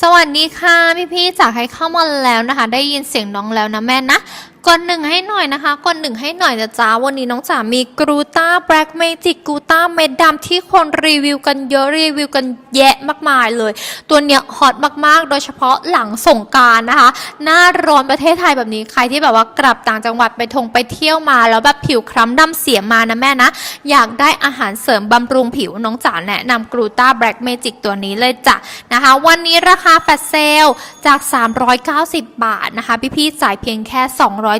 สวัสดีค่ะพี่ๆจากใครเข้ามาแล้วนะคะ ได้ยินเสียงน้องแล้วนะแม่นะ กดหนึ่งให้หน่อยนะคะกดหนึ่งให้หน่อยนะจ๊ะวันนี้น้องจ๋ามีกรูต้าแบล็กเมจิกกรูต้าเม็ดดำที่คนรีวิวกันเยอะรีวิวกันแยะมากมายเลย ตัวเนี้ยฮอตมากๆ โดยเฉพาะหลังสงการนะคะ หน้าร้อนประเทศไทยแบบนี้ใครที่แบบว่ากลับต่างจังหวัดไปทงไปเที่ยวมา แล้วแบบผิวคล้ำดำเสียมานะแม่นะ อยากได้อาหารเสริมบำรุงผิวน้องจ๋าแนะนำกรูต้าแบล็กเมจิกตัวนี้เลยจ้ะนะคะ วันนี้ราคาแฟลชเซลจาก 390 บาทนะคะพี่ๆจ่ายเพียงแค่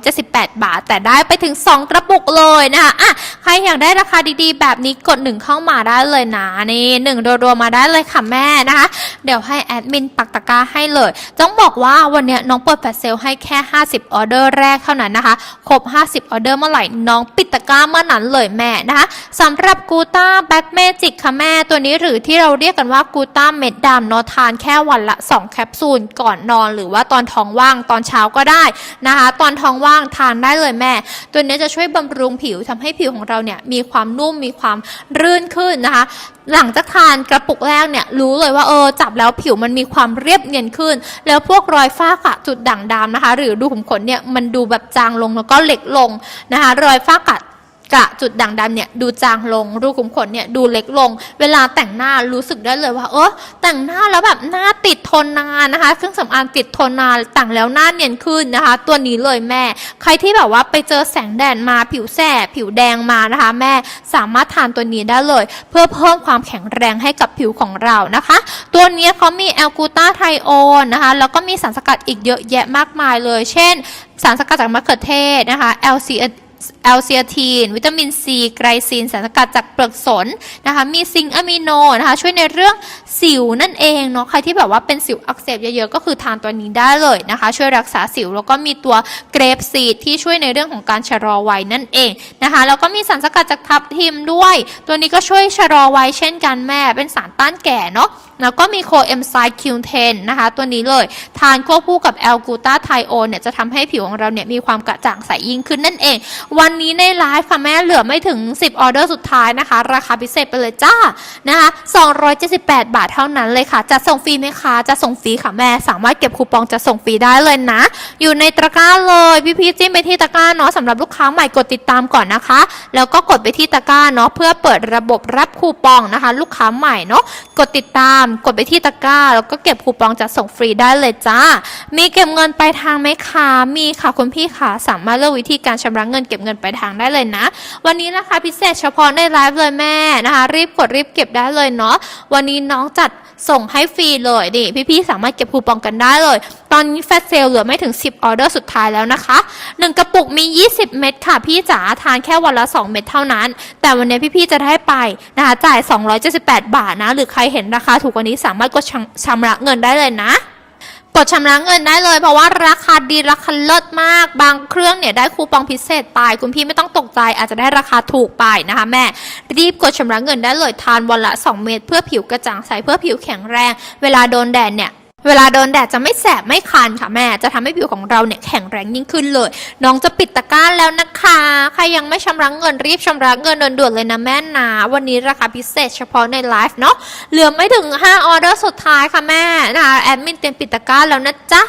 278 บาท แต่ได้ไปถึง 2 กระปุกเลยนะคะอะใครอยากได้ราคาดีๆ แบบนี้กดหนึ่งเข้ามาได้เลยนะนี่หนึ่งรัวๆมาได้เลยค่ะแม่นะคะ เดี๋ยวให้แอดมินปักตะกร้าให้เลยต้องบอกว่าวันนี้น้องเปิดแฟลชเซลให้แค่ 50 ออเดอร์แรกเท่านั้นนะคะ ครบ 50 ออเดอร์เมื่อไหร่น้องปิดตะกร้าเมื่อนั้นเลยแม่นะคะสำหรับกูต้าแบ็กเมจิกค่ะแม่ตัวนี้หรือที่เราเรียกกันว่ากูต้าเม็ดดำเนาะทานแค่วันละ 2 แคปซูลก่อนนอน หรือว่าตอนท้องว่างตอนเช้าก็ได้นะคะ ตอนท้องว่างทานได้เลยแม่ ตัวนี้จะช่วยบำรุงผิวทำให้ผิวของเราเนี่ยมีความนุ่มมีความรื่นขึ้นนะคะ หลังจากทานกระปุกแรกเนี่ยรู้เลยว่าเออจับแล้วผิวมันมีความเรียบเนียนขึ้น แล้วพวกรอยฝ้าขะจุดด่างดำนะคะ หรือดูขุมขนเนี่ยมันดูแบบจางลงแล้วก็เล็กลงนะคะ รอยฝ้ากะ กระจุดด่างดำเนี่ยดูจางลง รูขุมขนเนี่ยดูเล็กลง เวลาแต่งหน้ารู้สึกได้เลยว่า เออแต่งหน้าแล้วแบบหน้าติดทนนานนะคะ เครื่องสำอางติดทนนานแต่งแล้วหน้าเนียนขึ้นนะคะ ตัวนี้เลยแม่ ใครที่แบบว่าไปเจอแสงแดดมาผิวแสบผิวแดงมานะคะ แม่สามารถทานตัวนี้ได้เลย เพื่อเพิ่มความแข็งแรงให้กับผิวของเรานะคะ ตัวนี้เขามีแอลกูตาไทโอนนะคะ แล้วก็มีสารสกัดอีกเยอะแยะมากมายเลย เช่น สารสกัดจากมะเขือเทศนะคะ LC แอลเซียทีน วิตามินซีไกรซีนสารสกัดจากเปลือกสนนะคะมีซิงอะมิโนนะคะช่วยในเรื่องสิวนั่นเองเนาะใครที่แบบว่าเป็นสิวอักเสบเยอะๆก็คือทานตัวนี้ได้เลยนะคะ ช่วยรักษาสิวแล้วก็มีตัวเกรปซีดที่ช่วยในเรื่องของการชะลอวัยนั่นเองนะคะแล้วก็มีสารสกัดจากทับทิมด้วย ตัวนี้ก็ช่วยชะลอวัยเช่นกันแม่เป็นสารต้านแก่เนาะ แล้วก็มีโคเอนไซม์คิวเทนนะคะตัวนี้เลย ทานควบคู่กับแอลกูตาไทโอนเนี่ยจะทำให้ผิวของเราเนี่ยมีความกระจ่างใสยิ่งขึ้นนั่นเอง วันนี้ในไลฟ์ค่ะแม่เหลือไม่ถึง 10 ออเดอร์สุดท้ายนะคะ ราคาพิเศษไปเลยจ้านะคะ278 บาทเท่านั้นเลยค่ะ จะส่งฟรีไหมคะ จะส่งฟรีค่ะแม่ สามารถเก็บคูปองจะส่งฟรีได้เลยนะ อยู่ในตะกร้าเลยพี่พีชจิ้มไปที่ตะกร้าเนาะสำหรับลูกค้าใหม่กดติดตามก่อนนะคะ แล้วก็กดไปที่ตะกร้าเนาะเพื่อเปิดระบบรับคูปองนะคะ ลูกค้าใหม่เนาะกดติดตามกดไปที่ตะกร้า แล้วก็เก็บคูปองจะส่งฟรีได้เลยจ้า มีเก็บเงินปลายทางไหมคะมีค่ะคุณพี่ค่ะสามารถเลือกวิธีการชำระเงินเก็บเงินปลายทางได้เลยนะ วันนี้นะคะพิเศษเฉพาะในไลฟ์เลยแม่นะคะ รีบกดรีบเก็บได้เลยเนาะวันนี้น้องจัดส่งให้ฟรีเลยนี่พี่ๆสามารถเก็บคูปองกันได้เลย ตอนนี้แฟชเซลเหลือไม่ถึง 10 ออเดอร์สุดท้ายแล้วนะคะ 1 กระปุกมี 20 เม็ดค่ะ พี่จ๋าทานแค่วันละ 2 เม็ดเท่านั้น แต่วันนี้พี่ๆจะได้ไปนะคะจ่าย 278 บาทนะ หรือใครเห็นราคาถูกกว่านี้สามารถกดชำชำระเงินได้เลยนะกดชำระเงินได้เลยเพราะว่าราคาดีราคาเลิศมาก บางเครื่องเนี่ยได้คูปองพิเศษไป คุณพี่ไม่ต้องตกใจอาจจะได้ราคาถูกไปนะคะแม่ รีบกดชำระเงินได้เลยทานวันละ 2 เม็ดเพื่อผิวกระจ่างใสเพื่อผิวแข็งแรง เวลาโดนแดดเนี่ย เวลาโดนแดดจะไม่แสบไม่คันค่ะแม่ จะทำให้ผิวของเราเนี่ยแข็งแรงยิ่งขึ้นเลย น้องจะปิดตะกร้าแล้วนะคะ ใครยังไม่ชำระเงินรีบชำระเงินด่วนๆเลยนะแม่นะวันนี้ราคาพิเศษเฉพาะในไลฟ์เนาะเหลือไม่ถึง 5 ออเดอร์สุดท้ายค่ะแม่นะคะแอดมินเตรียมปิดตะกร้าแล้วนะจ๊ะ